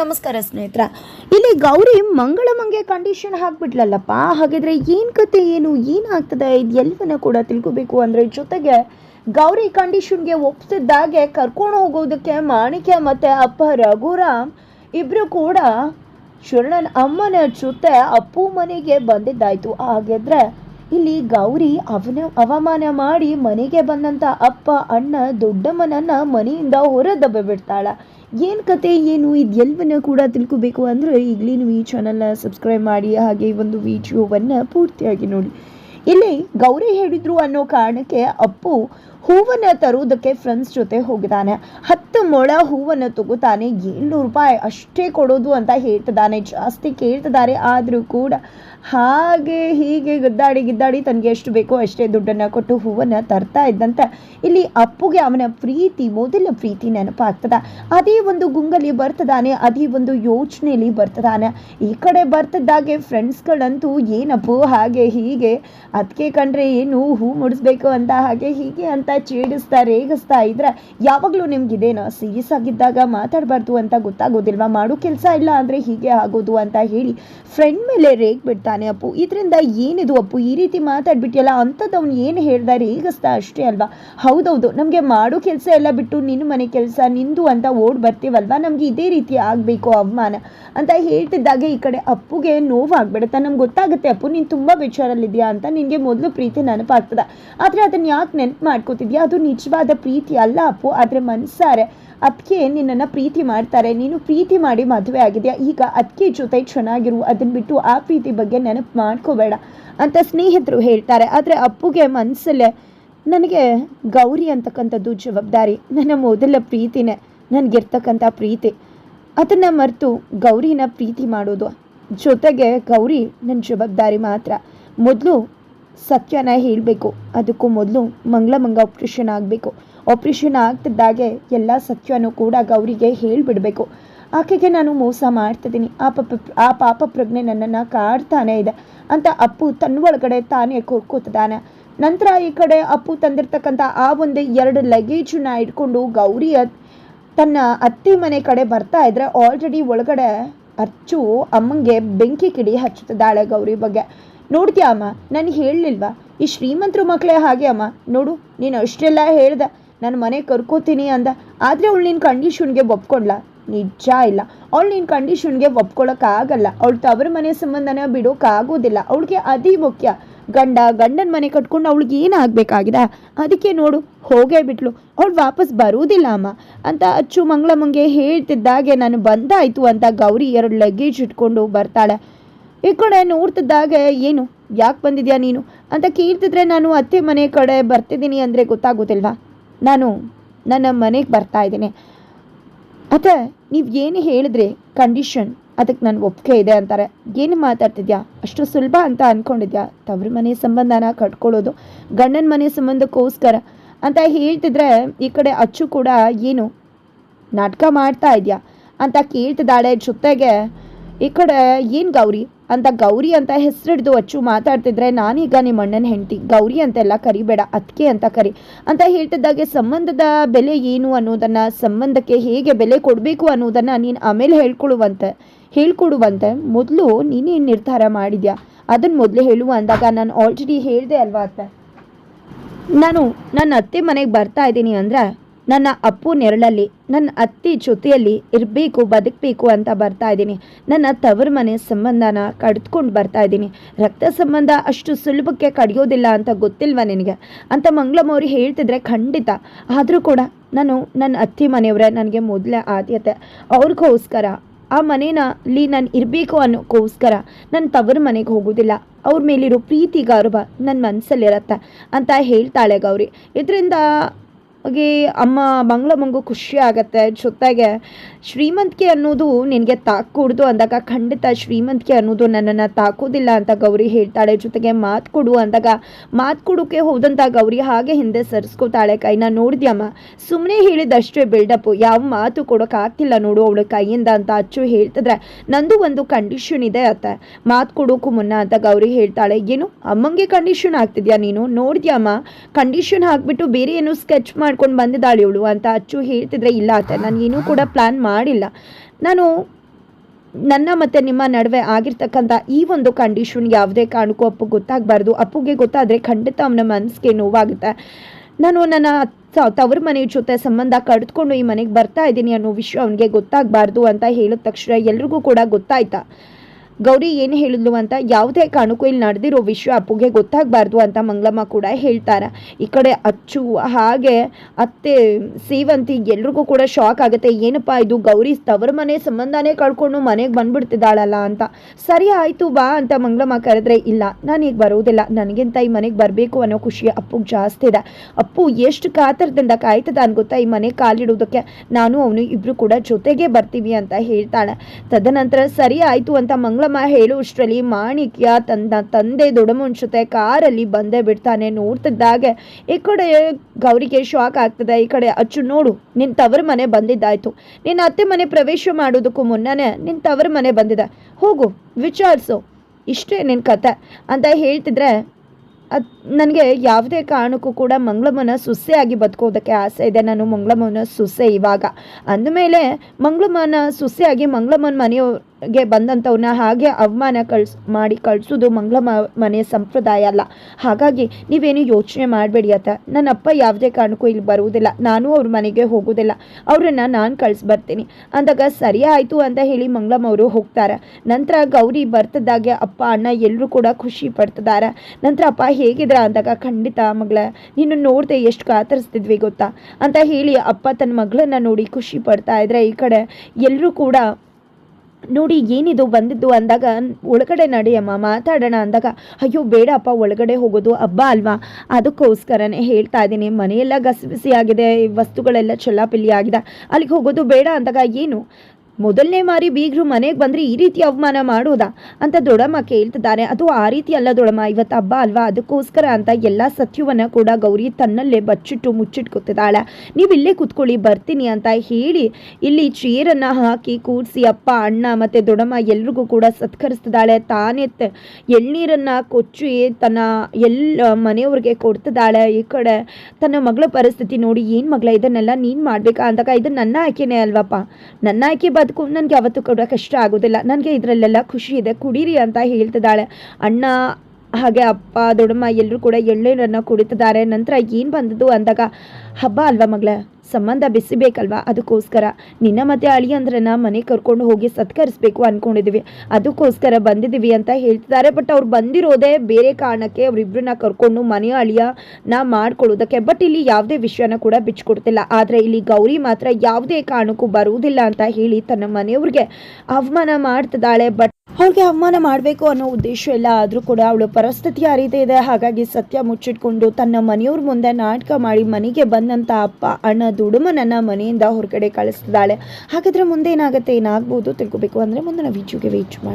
ನಮಸ್ಕಾರ ಸ್ನೇಹಿತರ. ಇಲ್ಲಿ ಗೌರಿ ಮಂಗಳಮಂಗೆ ಕಂಡೀಷನ್ ಹಾಕ್ಬಿಟ್ಲಲ್ಲಪ್ಪ. ಹಾಗಿದ್ರೆ ಏನು ಕತೆ ಏನು, ಏನಾಗ್ತದೆ ಇದು ಎಲ್ಲವನ್ನ ಕೂಡ ತಿಳ್ಕೊಬೇಕು ಅಂದರೆ ಜೊತೆಗೆ ಗೌರಿ ಕಂಡೀಷನ್ಗೆ ಒಪ್ಸಿದ್ದಾಗೆ ಕರ್ಕೊಂಡು ಹೋಗೋದಕ್ಕೆ ಮಾಣಿಕ್ಯ ಮತ್ತು ಅಪ್ಪ ರಘುರಾಮ್ ಇಬ್ಬರು ಕೂಡ ಶರಣನ್ ಅಮ್ಮನ ಜೊತೆ ಅಪ್ಪು ಮನೆಗೆ ಬಂದಿದ್ದಾಯ್ತು. ಹಾಗಿದ್ರೆ ಇಲ್ಲಿ ಗೌರಿ ಅವನ ಅವಮಾನ ಮಾಡಿ ಮನೆಗೆ ಬಂದಂತ ಅಪ್ಪ ಅಣ್ಣ ದೊಡ್ಡಮ್ಮನನ್ನ ಮನೆಯಿಂದ ಹೊರದಬ್ಬ ಬಿಡ್ತಾಳ. ಏನ್ ಕತೆ, ಏನು ಇದೆಲ್ಲವನ್ನ ಕೂಡ ತಿಳ್ಕೊಬೇಕು ಅಂದ್ರೆ ಈಗಲೇ ನೀವು ಈ ಚಾನಲ್ನ ಸಬ್ಸ್ಕ್ರೈಬ್ ಮಾಡಿ, ಹಾಗೆ ಈ ಒಂದು ವಿಡಿಯೋವನ್ನ ಪೂರ್ತಿಯಾಗಿ ನೋಡಿ. ಇಲ್ಲಿ ಗೌರಿ ಹೇಳಿದ್ರು ಅನ್ನೋ ಕಾರಣಕ್ಕೆ ಅಪ್ಪು ಹೂವನ್ನ ತರುವುದಕ್ಕೆ ಫ್ರೆಂಡ್ಸ್ ಜೊತೆ ಹೋಗಿದ್ದಾನೆ. ಹತ್ತು ಮೊಳ ಹೂವನ್ನು ತಗೋತಾನೆ ಏಳ್ನೂರು ರೂಪಾಯಿ ಅಷ್ಟೇ ಕೊಡೋದು ಅಂತ ಹೇಳ್ತಿದ್ದಾನೆ. ಜಾಸ್ತಿ ಕೇಳ್ತಿದ್ದಾರೆ. ಆದರೂ ಕೂಡ ಹಾಗೆ ಹೀಗೆ ಗದ್ದಾಡಿ ಗಿದ್ದಾಡಿ ತನಗೆ ಎಷ್ಟು ಬೇಕೋ ಅಷ್ಟೇ ದುಡ್ಡನ್ನು ಕೊಟ್ಟು ಹೂವನ್ನು ತರ್ತಾ ಇದ್ದಂತೆ ಇಲ್ಲಿ ಅಪ್ಪುಗೆ ಅವನ ಪ್ರೀತಿ, ಮೊದಲ ಪ್ರೀತಿ ನೆನಪಾಗ್ತದ. ಅದೇ ಒಂದು ಗುಂಗಲಿ ಬರ್ತದಾನೆ ಅದೇ ಒಂದು ಯೋಚನೆಯಲ್ಲಿ ಬರ್ತದಾನೆ ಈ ಕಡೆ ಬರ್ತಿದ್ದಾಗೆ ಫ್ರೆಂಡ್ಸ್ಗಳಂತೂ ಏನಪ್ಪು ಹಾಗೆ ಹೀಗೆ ಅದಕ್ಕೆ ಕಂಡ್ರೆ ಏನು ಹೂ ಮುಡಿಸ್ಬೇಕು ಅಂತ ಹಾಗೆ ಹೀಗೆ ಅಂತ ಚೇಡಿಸ್ತಾ ರೇಗಿಸ್ತಾ ಇದ್ರೆ ಯಾವಾಗಲೂ ನಿಮ್ಗಿದೇನೋ ಸೀರಿಯಸ್ ಆಗಿದ್ದಾಗ ಮಾತಾಡಬಾರ್ದು ಅಂತ ಗೊತ್ತಾಗೋದಿಲ್ವಾ? ಮಾಡೋ ಕೆಲಸ ಇಲ್ಲ ಅಂದರೆ ಹೀಗೆ ಆಗೋದು ಅಂತ ಹೇಳಿ ಫ್ರೆಂಡ್ ಮೇಲೆ ರೇಗ್ ಬಿಡ್ತಾನೆ ಅಪ್ಪು. ಇದರಿಂದ ಏನಿದು ಅಪ್ಪು? ಈ ರೀತಿ ಮಾತಾಡ್ಬಿಟ್ಟಿಯಲ್ಲ ಅಂಥದ್ದು ಅವ್ನು ಏನು ಹೇಳ್ದ? ರೇಗಿಸ್ತಾ ಅಷ್ಟೇ ಅಲ್ವಾ? ಹೌದೌದು, ನಮಗೆ ಮಾಡೋ ಕೆಲಸ ಎಲ್ಲ ಬಿಟ್ಟು ನಿನ್ನ ಮನೆ ಕೆಲಸ, ನಿಂದು ಅಂತ ಓಡ್ ಬರ್ತೀವಲ್ವಾ? ನಮಗೆ ಇದೇ ರೀತಿ ಆಗಬೇಕು ಅವಮಾನ ಅಂತ ಹೇಳ್ತಿದ್ದಾಗೆ ಈ ಕಡೆ ಅಪ್ಪುಗೆ ನೋವಾಗ್ಬಿಡುತ್ತೆ. ನಮ್ಗೆ ಗೊತ್ತಾಗುತ್ತೆ ಅಪ್ಪು, ನೀನು ತುಂಬ ಬೇಜಾರಲ್ಲಿದೆಯಾ ಅಂತ ನಿನಗೆ ಮೊದಲು ಪ್ರೀತಿ ನೆನಪಾಗ್ತದೆ. ಆದರೆ ಅದನ್ನು ಯಾಕೆ ನೆನಪು ಮಾಡ್ಕೋತಿದ್ಯಾ ಅದು ನಿಜವಾದ ಪ್ರೀತಿ ಅಲ್ಲ ಅಪ್ಪು. ಆದರೆ ಮನ್ಸಾರೆ ಅದಕ್ಕೆ ನಿನ್ನನ್ನು ಪ್ರೀತಿ ಮಾಡ್ತಾರೆ. ನೀನು ಪ್ರೀತಿ ಮಾಡಿ ಮದುವೆ ಆಗಿದೆಯಾ? ಈಗ ಅದಕ್ಕೆ ಜೊತೆ ಚೆನ್ನಾಗಿರು. ಅದನ್ನ ಬಿಟ್ಟು ಆ ಪ್ರೀತಿ ಬಗ್ಗೆ ನೆನಪು ಮಾಡ್ಕೋಬೇಡ ಅಂತ ಸ್ನೇಹಿತರು ಹೇಳ್ತಾರೆ. ಆದರೆ ಅಪ್ಪುಗೆ ಮನಸ್ಸಲ್ಲೇ ನನಗೆ ಗೌರಿ ಅಂತಕ್ಕಂಥದ್ದು ಜವಾಬ್ದಾರಿ. ನನ್ನ ಮೊದಲ ಪ್ರೀತಿನೇ ನನಗಿರ್ತಕ್ಕಂಥ ಪ್ರೀತಿ. ಅದನ್ನು ಮರೆತು ಗೌರಿನ ಪ್ರೀತಿ ಮಾಡೋದು ಜೊತೆಗೆ ಗೌರಿ ನನ್ನ ಜವಾಬ್ದಾರಿ ಮಾತ್ರ. ಮೊದಲು ಸತ್ಯನ ಹೇಳಬೇಕು. ಅದಕ್ಕೂ ಮೊದಲು ಮಂಗಳಮಂಗ ಆಪ್ರೇಷನ್ ಆಗಬೇಕು. ಆಪ್ರೇಷನ್ ಆಗ್ತಿದ್ದಾಗೆ ಎಲ್ಲ ಸತ್ಯನೂ ಕೂಡ ಗೌರಿಗೆ ಹೇಳಿಬಿಡಬೇಕು. ಆಕೆಗೆ ನಾನು ಮೋಸ ಮಾಡ್ತಿದ್ದೀನಿ. ಆ ಪಾಪ ಆ ಪಾಪ ಪ್ರಜ್ಞೆ ನನ್ನನ್ನು ಕಾಡ್ತಾನೆ ಇದೆ ಅಂತ ಅಪ್ಪು ತನ್ನ ಒಳಗಡೆ ತಾನೇ ಕೂತಿದ್ದಾನೆ. ನಂತರ ಈ ಕಡೆ ಅಪ್ಪು ತಂದಿರ್ತಕ್ಕಂಥ ಆ ಒಂದು ಎರಡು ಲಗೇಜನ್ನ ಇಟ್ಕೊಂಡು ಗೌರಿ ತನ್ನ ಅತ್ತೆ ಮನೆ ಕಡೆ ಬರ್ತಾ ಇದ್ರೆ ಆಲ್ರೆಡಿ ಒಳಗಡೆ ಅಚ್ಚು ಅಮ್ಮಂಗೆ ಬೆಂಕಿ ಕಿಡಿ ಹಚ್ಚುತ್ತಿದ್ದಾಳೆ ಗೌರಿ ಬಗ್ಗೆ. ನೋಡ್ತೀಯ ಅಮ್ಮ? ನಾನು ಹೇಳಲಿಲ್ವಾ? ಈ ಶ್ರೀಮಂತರು ಮಕ್ಕಳೇ ಹಾಗೆ ಅಮ್ಮ. ನೋಡು, ನೀನು ಅಷ್ಟೆಲ್ಲ ಹೇಳ್ದೆ, ನಾನು ಮನೆ ಕರ್ಕೋತೀನಿ ಅಂದ. ಆದರೆ ಅವಳು ನಿನ್ನ ಕಂಡೀಷನ್ಗೆ ಒಪ್ಕೊಂಡ್ಲ. ನಿಜ ಇಲ್ಲ. ಅವಳು ನಿನ್ನ ಕಂಡೀಷನ್ಗೆ ಒಪ್ಕೊಳ್ಳೋಕ್ಕಾಗಲ್ಲ ಅವಳು ತವರ ಮನೆ ಸಂಬಂಧನ ಬಿಡೋಕ್ಕಾಗೋದಿಲ್ಲ ಅವಳಿಗೆ ಅದೇ ಮುಖ್ಯ. ಗಂಡ ಗಂಡನ ಮನೆ ಕಟ್ಕೊಂಡು ಅವಳಿಗೆ ಏನಾಗಬೇಕಾಗಿದೆ ಅದಕ್ಕೆ ನೋಡು, ಹೋಗೇ ಬಿಟ್ಲು. ಅವಳು ವಾಪಸ್ ಬರುವುದಿಲ್ಲ ಅಮ್ಮ. ಅಂತ ಅಚ್ಚು ಮಂಗಳಮ್ಮಂಗೆ ಹೇಳ್ತಿದ್ದಾಗೆ, ನಾನು ಬಂದಾಯಿತು ಅಂತ ಗೌರಿ ಎರಡು ಲಗೇಜ್ ಇಟ್ಕೊಂಡು ಬರ್ತಾಳೆ. ಈ ಕಡೆ ನೋಡ್ತಿದ್ದಾಗ, ಏನು? ಯಾಕೆ ಬಂದಿದ್ಯಾ ನೀನು? ಅಂತ ಕೇಳ್ತಿದ್ರೆ ನಾನು ಅತ್ತೆ ಮನೆ ಕಡೆ ಬರ್ತಿದ್ದೀನಿ ಅಂದರೆ ಗೊತ್ತಾಗೋದಿಲ್ವಾ? ನಾನು ನನ್ನ ಮನೆಗೆ ಬರ್ತಾ ಇದ್ದೀನಿ. ಅತ್ತೆ, ನೀವು ಏನು ಹೇಳಿದ್ರೆ? ಕಂಡೀಷನ್ ಅದಕ್ಕೆ ನನ್ನ ಒಪ್ಪಿಗೆ ಇದೆ ಅಂತಾರೆ. ಏನು ಮಾತಾಡ್ತಿದ್ಯಾ? ಅಷ್ಟು ಸುಲಭ ಅಂತ ಅಂದ್ಕೊಂಡಿದ್ಯಾ ತವ್ರ ಮನೆ ಸಂಬಂಧನ ಕಟ್ಕೊಳ್ಳೋದು, ಗಂಡನ ಮನೆ ಸಂಬಂಧಕ್ಕೋಸ್ಕರ. ಅಂತ ಹೇಳ್ತಿದ್ರೆ ಈ ಕಡೆ ಅಚ್ಚು ಕೂಡ, ಏನು? ನಾಟಕ ಮಾಡ್ತಾ ಇದೆಯಾ? ಅಂತ ಕೇಳ್ತಿದ್ದಾಳೆ ಜೊತೆಗೆ ಈ ಕಡೆ, ಏನು ಗೌರಿ? ಅಂತ ಗೌರಿ ಅಂತ ಹೆಸರಿಡ್ದು ಅಚ್ಚು ಮಾತಾಡ್ತಿದ್ರೆ ನಾನೀಗ ನಿಮ್ಮ ಅಣ್ಣನ ಹೆಂಡತಿ, ಗೌರಿ ಅಂತೆಲ್ಲ ಕರಿಬೇಡ ಅದಕ್ಕೆ ಅಂತ ಕರಿ ಅಂತ ಹೇಳ್ತಿದ್ದಾಗೆ ಸಂಬಂಧದ ಬೆಲೆ ಏನು ಅನ್ನೋದನ್ನು, ಸಂಬಂಧಕ್ಕೆ ಹೇಗೆ ಬೆಲೆ ಕೊಡಬೇಕು ಅನ್ನೋದನ್ನು ನೀನು ಆಮೇಲೆ ಹೇಳ್ಕೊಳ್ಳುವಂತೆ ಹೇಳ್ಕೊಡುವಂತೆ ಮೊದಲು ನೀನೇನು ನಿರ್ಧಾರ ಮಾಡಿದ್ಯಾ? ಅದನ್ನು ಮೊದಲು ಹೇಳುವ ಅಂದಾಗ ನಾನು ಆಲ್ರೆಡಿ ಹೇಳಿದೆ ಅಲ್ವಾ ಅತ್ತೆ? ನಾನು ನನ್ನ ಅತ್ತೆ ಮನೆಗೆ ಬರ್ತಾ ಇದ್ದೀನಿ ಅಂದ್ರೆ ನನ್ನ ಅಪ್ಪು ನೆರಳಲ್ಲಿ, ನನ್ನ ಅತ್ತಿ ಜೊತೆಯಲ್ಲಿ ಇರಬೇಕು, ಬದುಕಬೇಕು ಅಂತ ಬರ್ತಾ ಇದ್ದೀನಿ. ನನ್ನ ತವರು ಮನೆ ಸಂಬಂಧನ ಕಡ್ದುಕೊಂಡು ಬರ್ತಾ ಇದ್ದೀನಿ. ರಕ್ತ ಸಂಬಂಧ ಅಷ್ಟು ಸುಲಭಕ್ಕೆ ಕಡಿಯೋದಿಲ್ಲ ಅಂತ ಗೊತ್ತಿಲ್ವಾ ನಿನಗೆ? ಅಂತ ಮಂಗಳಮೌರಿ ಹೇಳ್ತಿದ್ರೆ ಖಂಡಿತ. ಆದರೂ ಕೂಡ ನಾನು ನನ್ನ ಅತ್ತಿ ಮನೆಯವರೇ ನನಗೆ ಮೊದಲೇ ಆದ್ಯತೆ. ಅವ್ರಿಗೋಸ್ಕರ, ಆ ಮನೇನಲ್ಲಿ ನಾನು ಇರಬೇಕು ಅನ್ನೋಕ್ಕೋಸ್ಕರ ನನ್ನ ತವರು ಮನೆಗೆ ಹೋಗೋದಿಲ್ಲ. ಅವ್ರ ಮೇಲಿರೋ ಪ್ರೀತಿ ಗೌರವ ನನ್ನ ಮನಸ್ಸಲ್ಲಿರತ್ತೆ ಅಂತ ಹೇಳ್ತಾಳೆ ಗೌರಿ. ಇದರಿಂದ ಹಾಗೆ ಅಮ್ಮ ಮಂಗಳಮ್ಮಂಗೂ ಖುಷಿ ಆಗತ್ತೆ. ಜೊತೆಗೆ ಶ್ರೀಮಂತಿಕೆ ಅನ್ನೋದು ನಿನಗೆ ತಾಕೂಡ್ದು ಅಂದಾಗ ಖಂಡಿತ ಶ್ರೀಮಂತಿಕೆ ಅನ್ನೋದು ನನ್ನನ್ನು ತಾಕೋದಿಲ್ಲ ಅಂತ ಗೌರಿ ಹೇಳ್ತಾಳೆ. ಜೊತೆಗೆ ಮಾತು ಕೊಡು ಅಂದಾಗ ಮಾತು ಕೊಡೋಕ್ಕೆ ಹೋದಂಥ ಗೌರಿ ಹಾಗೆ ಹಿಂದೆ ಸರಿಸ್ಕೋತಾಳೆ. ಕೈನ ನೋಡಿದ್ಯಮ್ಮ? ಸುಮ್ಮನೆ ಹೇಳಿದಷ್ಟೇ ಬಿಲ್ಡಪ್ಪು ಯಾವ ಮಾತು ಕೊಡೋಕ್ಕಾಗ್ತಿಲ್ಲ ನೋಡು ಅವಳ ಕೈಯಿಂದ ಅಂತ ಅಚ್ಚು ಹೇಳ್ತಿದ್ರೆ ನಂದು ಒಂದು ಕಂಡೀಷನ್ ಇದೆ ಅತ್ತೆ. ಮಾತು ಕೊಡೋಕ್ಕೂ ಮುನ್ನ ಅಂತ ಗೌರಿ ಹೇಳ್ತಾಳೆ. ಏನು? ಅಮ್ಮಂಗೆ ಕಂಡೀಷನ್ ಆಗ್ತಿದ್ಯಾ ನೀನು? ನೋಡಿದ್ಯಮ್ಮ? ಕಂಡೀಷನ್ ಹಾಕ್ಬಿಟ್ಟು ಬೇರೆ ಏನು ಸ್ಕೆಚ್ ಮಾಡಿ ಮಾಡ್ಕೊಂಡು ಬಂದಿದ್ದಾಳೆ ಇವಳು ಅಂತ ಅಚ್ಚು ಹೇಳ್ತಿದ್ರೆ ಇಲ್ಲ ಅಂತ ನಾನು ಏನೂ ಕೂಡ ಪ್ಲ್ಯಾನ್ ಮಾಡಿಲ್ಲ. ನಾನು ನನ್ನ ಮತ್ತು ನಿಮ್ಮ ನಡುವೆ ಆಗಿರ್ತಕ್ಕಂಥ ಈ ಒಂದು ಕಂಡೀಷನ್ ಯಾವುದೇ ಕಾರಣಕ್ಕೂ ಅಪ್ಪು ಗೊತ್ತಾಗಬಾರ್ದು. ಅಪ್ಪುಗೆ ಗೊತ್ತಾದರೆ ಖಂಡಿತ ಅವನ ಮನಸ್ಸಿಗೆ ನೋವಾಗುತ್ತೆ. ನಾನು ನನ್ನ ತವರು ಮನೆ ಜೊತೆ ಸಂಬಂಧ ಕಡಿದುಕೊಂಡು ಈ ಮನೆಗೆ ಬರ್ತಾ ಇದ್ದೀನಿ ಅನ್ನೋ ವಿಷಯ ಅವನಿಗೆ ಗೊತ್ತಾಗಬಾರ್ದು ಅಂತ ಹೇಳಿದ ತಕ್ಷಣ ಎಲ್ರಿಗೂ ಕೂಡ ಗೊತ್ತಾಯ್ತಾ? ಗೌರಿ ಏನು ಹೇಳಿದ್ಲು ಅಂತ ಯಾವುದೇ ಕಾರಣಕ್ಕೂ ಇಲ್ಲಿ ನಡೆದಿರೋ ವಿಷಯ ಅಪ್ಪುಗೆ ಗೊತ್ತಾಗಬಾರ್ದು ಅಂತ ಮಂಗಳಮ್ಮ ಕೂಡ ಹೇಳ್ತಾರೆ. ಈ ಕಡೆ ಅಚ್ಚು, ಹಾಗೆ ಅತ್ತೆ ಸೇವಂತಿ ಎಲ್ರಿಗೂ ಕೂಡ ಶಾಕ್ ಆಗುತ್ತೆ. ಏನಪ್ಪ ಇದು? ಗೌರಿ ತವರ ಮನೆ ಸಂಬಂಧನೇ ಕಳ್ಕೊಂಡು ಮನೆಗೆ ಬಂದ್ಬಿಡ್ತಿದ್ದಾಳಲ್ಲ ಅಂತ. ಸರಿ ಆಯಿತು, ಬಾ ಅಂತ ಮಂಗಳಮ್ಮ ಕರೆದ್ರೆ, ಇಲ್ಲ, ನಾನು ಈಗ ಬರೋದಿಲ್ಲ. ನನಗಿಂತ ಈ ಮನೆಗೆ ಬರಬೇಕು ಅನ್ನೋ ಖುಷಿ ಅಪ್ಪುಗೆ ಜಾಸ್ತಿ ಇದೆ. ಅಪ್ಪು ಎಷ್ಟು ಕಾತರದಿಂದ ಕಾಯ್ತದ ಅನ್ ಗೊತ್ತಾ ಈ ಮನೆ ಕಾಲಿಡೋದಕ್ಕೆ? ನಾನು, ಅವನು ಇಬ್ರು ಕೂಡ ಜೊತೆಗೆ ಬರ್ತೀವಿ ಅಂತ ಹೇಳ್ತಾಳೆ. ತದನಂತರ, ಸರಿ ಆಯಿತು ಅಂತ ಮಂಗಳಮ್ಮ ಹೇಳುವಷ್ಟರಲ್ಲಿ ಮಾಣಿಕ್ಯ ತನ್ನ ತಂದೆ ದೊಡಮನ್ ಜೊತೆ ಕಾರಲ್ಲಿ ಬಂದೇ ಬಿಡ್ತಾನೆ ನೋಡ್ತಿದ್ದಾಗೆ. ಈ ಕಡೆ ಗೌರಿಗೆ ಶಾಕ್ ಆಗ್ತದೆ, ಈ ಕಡೆ ಅಚ್ಚು ನೋಡು ನಿನ್ನ ತವರ ಮನೆ ಬಂದಿದ್ದಾಯ್ತು. ನಿನ್ನ ಅತ್ತೆ ಮನೆ ಪ್ರವೇಶ ಮಾಡೋದಕ್ಕೂ ಮುನ್ನನೇ ನಿನ್ನ ತವರ ಮನೆ ಬಂದಿದೆ. ಹೋಗು, ವಿಚಾರಿಸು, ಇಷ್ಟೇ ನಿನ್ನ ಕತೆ ಅಂತ ಹೇಳ್ತಿದ್ರೆ ಅದು ನನಗೆ ಯಾವುದೇ ಕಾರಣಕ್ಕೂ ಕೂಡ ಮಂಗಳಮ್ಮನ ಸೊಸೆಯಾಗಿ ಬದುಕೋದಕ್ಕೆ ಆಸೆ ಇದೆ, ನಾನು ಮಂಗಳಮ್ಮನ ಸೊಸೆ ಇವಾಗ. ಅಂದಮೇಲೆ ಮಂಗಳಮ್ಮನ ಸೊಸೆಯಾಗಿ ಮಂಗಳಮ್ಮನ ಮನೆಯವ್ರಿಗೆ ಬಂದಂಥವ್ನ ಹಾಗೆ ಅವಮಾನ ಕಳ್ಸ್, ಮಾಡಿ ಕಳಿಸೋದು ಮಂಗಳ ಮನೆ ಸಂಪ್ರದಾಯ ಅಲ್ಲ. ಹಾಗಾಗಿ ನೀವೇನು ಯೋಚನೆ ಮಾಡಬೇಡಿ ಆತ ನನ್ನ ಅಪ್ಪ ಯಾವುದೇ ಕಾರಣಕ್ಕೂ ಇಲ್ಲಿ ಬರುವುದಿಲ್ಲ. ನಾನು ಅವ್ರ ಮನೆಗೆ ಹೋಗೋದಿಲ್ಲ. ಅವರನ್ನು ನಾನು ಕಳಿಸ್ಬರ್ತೀನಿ ಅಂದಾಗ ಸರಿ ಆಯಿತು ಅಂತ ಹೇಳಿ ಮಂಗಳಮ್ಮ ಅವರು ಹೋಗ್ತಾರೆ. ನಂತರ ಗೌರಿ ಬರ್ತದಾಗೆ ಅಪ್ಪ, ಅಣ್ಣ ಎಲ್ಲರೂ ಕೂಡ ಖುಷಿ ಪಡ್ತಿದ್ದಾರೆ ನಂತರ ಅಪ್ಪ ಹೇಗಿದ್ರ ಅಂದಾಗ, ಖಂಡಿತ ಮಗಳ, ನೀನು ನೋಡಿದೆ ಎಷ್ಟು ಕಾತರಿಸ್ತಿದ್ವಿ ಗೊತ್ತಾ? ಅಂತ ಹೇಳಿ ಅಪ್ಪ ತನ್ನ ಮಗಳನ್ನ ನೋಡಿ ಖುಷಿ ಪಡ್ತಾ ಇದ್ರೆ ಈ ಕಡೆ ಎಲ್ಲರೂ ಕೂಡ ನೋಡಿ ಏನಿದು ಬಂದಿದ್ದು ಅಂದಾಗ ಒಳಗಡೆ ನಡೆಯಮ್ಮ, ಮಾತಾಡೋಣ ಅಂದಾಗ, ಅಯ್ಯೋ, ಬೇಡಪ್ಪ, ಒಳಗಡೆ ಹೋಗೋದು ಹಬ್ಬ ಅಲ್ವಾ? ಅದಕ್ಕೋಸ್ಕರನೇ ಹೇಳ್ತಾ ಇದ್ದೀನಿ. ಮನೆಯೆಲ್ಲ ಗಸಿಬಿಸಿ ಆಗಿದೆ ವಸ್ತುಗಳೆಲ್ಲ ಚೆಲ್ಲಾಪಿಲ್ಲಿ ಆಗಿದೆ ಅಲ್ಲಿಗೆ ಹೋಗೋದು ಬೇಡ ಅಂದಾಗ ಏನು? ಮೊದಲನೇ ಮಾರಿ ಬೀಗರು ಮನೆಗೆ ಬಂದರೆ ಈ ರೀತಿ ಅವಮಾನ ಮಾಡೋದಾ? ಅಂತ ದೊಡಮ್ಮ ಕೇಳ್ತಿದ್ದಾರೆ ಅದು ಆ ರೀತಿ ಅಲ್ಲ ದೊಡಮ್ಮ ಇವತ್ತು ಹಬ್ಬ ಅಲ್ವಾ? ಅದಕ್ಕೋಸ್ಕರ ಅಂತ ಎಲ್ಲ ಸತ್ಯವನ್ನು ಕೂಡ ಗೌರಿ ತನ್ನಲ್ಲೇ ಬಚ್ಚಿಟ್ಟು ಮುಚ್ಚಿಟ್ಕೊತಿದ್ದಾಳೆ. ನೀವು ಇಲ್ಲೇ ಕೂತ್ಕೊಳ್ಳಿ, ಬರ್ತೀನಿ ಅಂತ ಹೇಳಿ ಇಲ್ಲಿ ಚೇರನ್ನು ಹಾಕಿ ಕೂಡಿಸಿ ಅಪ್ಪ, ಅಣ್ಣ ಮತ್ತು ದೊಡಮ್ಮ ಎಲ್ರಿಗೂ ಕೂಡ ಸತ್ಕರಿಸ್ತಿದ್ದಾಳೆ. ತಾನೇ ಎಳ್ನೀರನ್ನು ಕೊಚ್ಚಿ ತನ್ನ ಎಲ್ಲ ಮನೆಯವ್ರಿಗೆ ಕೊಡ್ತಿದ್ದಾಳೆ. ಈ ಕಡೆ ತನ್ನ ಮಗಳ ಪರಿಸ್ಥಿತಿ ನೋಡಿ, ಏನು ಮಗಳ, ಇದನ್ನೆಲ್ಲ ನೀನು ಮಾಡಬೇಕಾ? ಅಂದಾಗ ಇದು ನನ್ನ ಆಯ್ಕೆನೇ ಅಲ್ವಪ್ಪ. ನನ್ನ ಆಯ್ಕೆ ಬದುಕು ನನಗೆ ಅವತ್ತು ಕೂಡ ಕಷ್ಟ ಆಗೋದಿಲ್ಲ. ನನಗೆ ಇದರಲ್ಲೆಲ್ಲ ಖುಷಿ ಇದೆ. ಕುಡೀರಿ ಅಂತ ಹೇಳ್ತಿದ್ದಾಳೆ. ಅಣ್ಣ ಹಾಗೆ ಅಪ್ಪ, ದೊಡ್ಡಮ್ಮ ಎಲ್ಲರೂ ಕೂಡ ಎಳ್ಳೆಣ್ಣನ್ನು ಕುಡಿತಿದ್ದಾರೆ. ನಂತರ ಏನು ಬಂದದ್ದು ಅಂದಾಗ, ಹಬ್ಬ ಅಲ್ವಾ ಮಗಳ? ಸಂಬಂಧ ಬೆಸಿಬೇಕಲ್ವಾ? ಅದಕ್ಕೋಸ್ಕರ ನಿನ್ನ ಮತ್ತೆ ಅಳಿಯಂದ್ರನ್ನ ಮನೆ ಕರ್ಕೊಂಡು ಹೋಗಿ ಸತ್ಕರಿಸ್ಬೇಕು ಅನ್ಕೊಂಡಿದ್ವಿ. ಅದಕ್ಕೋಸ್ಕರ ಬಂದಿದ್ದೀವಿ ಅಂತ ಹೇಳ್ತಿದ್ದಾರೆ. ಬಟ್ ಅವ್ರು ಬಂದಿರೋದೇ ಬೇರೆ ಕಾರಣಕ್ಕೆ ಅವರಿಬ್ಬರನ್ನ ಕರ್ಕೊಂಡು ಮನೆ ಅಳಿಯ ನಾ ಮಾಡ್ಕೊಳ್ಳೋದಕ್ಕೆ. ಬಟ್ ಇಲ್ಲಿ ಯಾವುದೇ ವಿಷಯನ ಕೂಡ ಬಿಚ್ಕೊಡ್ತಿಲ್ಲ. ಆದರೆ ಇಲ್ಲಿ ಗೌರಿ ಮಾತ್ರ ಯಾವುದೇ ಕಾರಣಕ್ಕೂ ಬರುವುದಿಲ್ಲ ಅಂತ ಹೇಳಿ ತನ್ನ ಮನೆಯವ್ರಿಗೆ ಅವಮಾನ ಮಾಡ್ತಿದ್ದಾಳೆ. ಬಟ್ ಅವಳಿಗೆ ಅವಮಾನ ಮಾಡಬೇಕು ಅನ್ನೋ ಉದ್ದೇಶ ಇಲ್ಲ. ಆದರೂ ಕೂಡ ಅವಳು ಪರಿಸ್ಥಿತಿ ಆ ರೀತಿ ಇದೆ. ಹಾಗಾಗಿ ಸತ್ಯ ಮುಚ್ಚಿಟ್ಕೊಂಡು ತನ್ನ ಮನೆಯವ್ರ ಮುಂದೆ ನಾಟಕ ಮಾಡಿ ಮನೆಗೆ ಬಂದಂಥ ಅಪ್ಪ, ಅಣ್ಣ ದುಡುಮನನ್ನು ಮನೆಯಿಂದ ಹೊರಗಡೆ ಕಳಿಸ್ತಿದ್ದಾಳೆ. ಹಾಗಾದರೆ ಮುಂದೆ ಏನಾಗುತ್ತೆ ಏನಾಗ್ಬೋದು? ತಿಳ್ಕೊಬೇಕು. ಅಂದರೆ ಮುಂದಿನ ವಿಜುಗೆ ವೇಚ್ ಮಾಡಿ